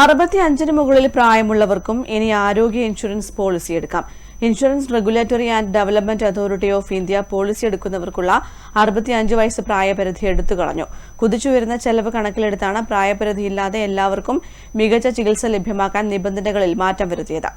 അറുപത്തി അഞ്ചിന് മുകളിൽ പ്രായമുള്ളവർക്കും ഇനി ആരോഗ്യ ഇൻഷുറൻസ് പോളിസി എടുക്കാം. Insurance regulatory and development authority of India policy എടുക്കുന്നവർക്കുള്ള അറുപത്തിയഞ്ച് വയസ്സ് പ്രായപരിധി എടുത്തു കളഞ്ഞു. കുതിച്ചുയരുന്ന ചെലവ് കണക്കിലെടുത്താണ് പ്രായപരിധിയില്ലാതെ എല്ലാവർക്കും മികച്ച ചികിത്സ ലഭ്യമാക്കാൻ നിബന്ധനകളിൽ മാറ്റം വരുത്തിയത്.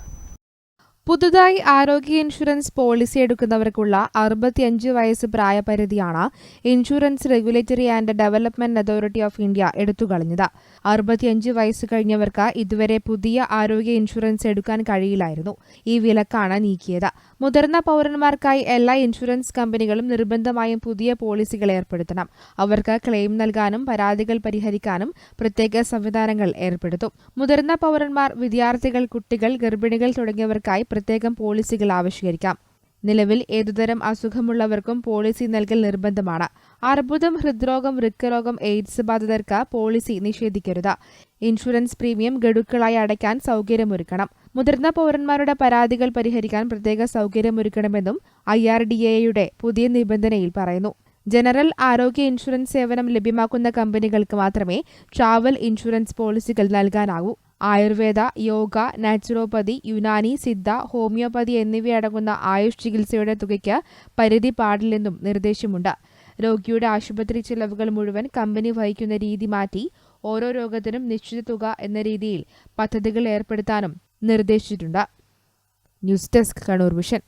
പുതുതായി ആരോഗ്യ ഇൻഷുറൻസ് പോളിസി എടുക്കുന്നവർക്കുള്ള അറുപത്തിയഞ്ച് വയസ്സ് പ്രായപരിധിയാണ് insurance regulatory and development authority of India എടുത്തുകളഞ്ഞത്. അറുപത്തിയഞ്ച് വയസ്സ് കഴിഞ്ഞവർക്ക് ഇതുവരെ പുതിയ ആരോഗ്യ ഇൻഷുറൻസ് എടുക്കാൻ കഴിയില്ലായിരുന്നു. ഈ വിലക്കാണ് നീക്കിയത്. മുതിർന്ന പൗരന്മാർക്കായി എല്ലാ ഇൻഷുറൻസ് കമ്പനികളും നിർബന്ധമായും പുതിയ പോളിസികൾ ഏർപ്പെടുത്തണം. അവർക്ക് ക്ലെയിം നൽകാനും പരാതികൾ പരിഹരിക്കാനും പ്രത്യേക സംവിധാനങ്ങൾ ഏർപ്പെടുത്തും. മുതിർന്ന പൗരന്മാർ വിദ്യാർത്ഥികൾ കുട്ടികൾ ഗർഭിണികൾ തുടങ്ങിയവർക്കായി പ്രത്യേകം പോളിസികൾ ആവിഷ്കരിക്കാം. നിലവിൽ ഏതുതരം അസുഖമുള്ളവർക്കും പോളിസി നൽകൽ നിർബന്ധമാണ്. അർബുദം ഹൃദ്രോഗം വൃക്കരോഗം എയ്ഡ്സ് ബാധിതർക്ക് പോളിസി നിഷേധിക്കരുത്. ഇൻഷുറൻസ് പ്രീമിയം ഗഡുക്കളായി അടയ്ക്കാൻ സൗകര്യമൊരുക്കണം. മുതിർന്ന പൗരന്മാരുടെ പരാതികൾ പരിഹരിക്കാൻ പ്രത്യേക സൗകര്യമൊരുക്കണമെന്നും ഐ ആർ ഡി എയുടെ പുതിയ നിബന്ധനയിൽ പറയുന്നു. ജനറൽ ആരോഗ്യ ഇൻഷുറൻസ് സേവനം ലഭ്യമാക്കുന്ന കമ്പനികൾക്ക് മാത്രമേ ട്രാവൽ ഇൻഷുറൻസ് പോളിസികൾ നൽകാനാകൂ ആയുർവേദ യോഗ നാച്ചുറോപ്പതി യുനാനി സിദ്ധ ഹോമിയോപ്പതി എന്നിവയടങ്ങുന്ന ആയുഷ് ചികിത്സയുടെ തുകയ്ക്ക് പരിധി പാടില്ലെന്നും നിർദ്ദേശമുണ്ട്. രോഗിയുടെ ആശുപത്രി ചെലവുകൾ മുഴുവൻ കമ്പനി വഹിക്കുന്ന രീതി മാറ്റി ഓരോ രോഗത്തിനും നിശ്ചിത തുക എന്ന രീതിയിൽ പദ്ധതികൾ ഏർപ്പെടുത്താനും നിർദ്ദേശിച്ചിട്ടുണ്ട്. News desk Kannur vision